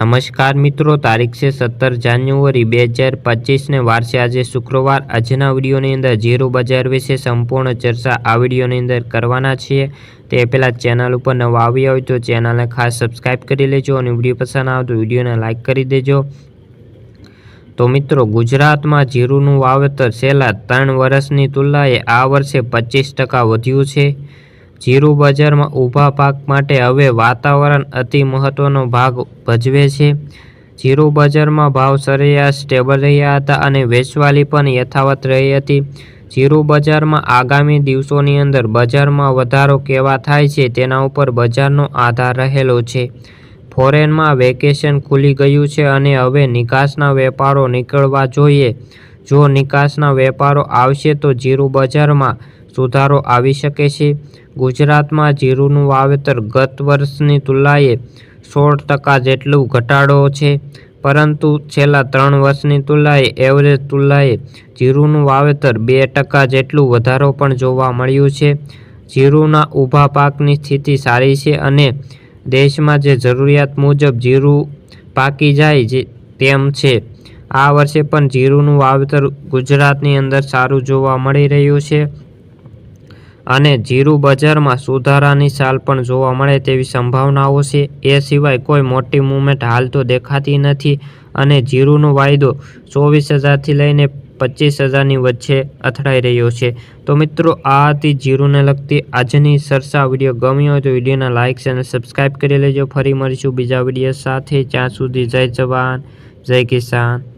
નમસ્કાર મિત્રો, તારીખ છે સત્તર જાન્યુઆરી બે હજાર પચીસને વાર છે આજે શુક્રવાર. આજના વિડીયોની અંદર જીરો બજાર વિશે સંપૂર્ણ ચર્ચા આ વિડીયોની અંદર કરવાના છીએ. તે પહેલાં ચેનલ ઉપર નવા આવ્યા હોય તો ચેનલને ખાસ સબસ્ક્રાઈબ કરી લેજો અને વીડિયો પસંદ આવે તો વિડીયોને લાઇક કરી દેજો. તો મિત્રો, ગુજરાતમાં જીરુનું વાવેતર છેલ્લા ત્રણ વર્ષની તુલનાએ આ વર્ષે પચીસ ટકા વધ્યું છે. જીરું બજારમાં ઊભા પાક માટે હવે વાતાવરણ અતિ મહત્વનો ભાગ ભજવે છે. જીરું બજારમાં ભાવ સરેરાશ સ્ટેબલ રહ્યા હતા અને વેચવાલી પણ યથાવત રહી હતી. જીરું બજારમાં આગામી દિવસોની અંદર બજારમાં વધારો કેવા થાય છે તેના ઉપર બજારનો આધાર રહેલો છે. ફોરેનમાં વેકેશન ખુલી ગયું છે અને હવે નિકાસના વેપારો નીકળવા જોઈએ. જો નિકાસના વેપારો આવશે તો જીરું બજારમાં સુધારો આવી શકે છે. ગુજરાતમાં જીરુંનું વાવેતર ગત વર્ષની તુલનાએ સોળ ટકા જેટલું ઘટાડો છે, પરંતુ છેલ્લા ત્રણ વર્ષની તુલનાએ એવરેજ તુલનાએ જીરુંનું વાવેતર બે ટકા જેટલું વધારો પણ જોવા મળ્યું છે. જીરુંના ઊભા પાકની સ્થિતિ સારી છે અને દેશમાં જે જરૂરિયાત મુજબ જીરું પાકી જાય તેમ છે. આ વર્ષે પણ જીરુંનું વાવેતર ગુજરાતની અંદર સારું જોવા મળી રહ્યું છે. અને જીરું બજારમાં સુધારાની ચાલ પણ જોવા મળે તેવી સંભાવનાઓ છે. એ સિવાય કોઈ મોટી મૂવમેન્ટ હાલ તો દેખાતી નથી અને જીરુંનો વાયદો ચોવીસ હજારથી લઈને પચીસ હજારની વચ્ચે અથડાઈ રહ્યો છે. તો મિત્રો, આ હતી જીરુને લગતી આજની સરસા વીડિયો. ગમ્યો હોય તો વિડીયોના લાઇક અને સબસ્ક્રાઈબ કરી લેજો. ફરી મળીશું બીજા વીડિયો સાથે. જ્યાં સુધી જય જવાન, જય કિસાન.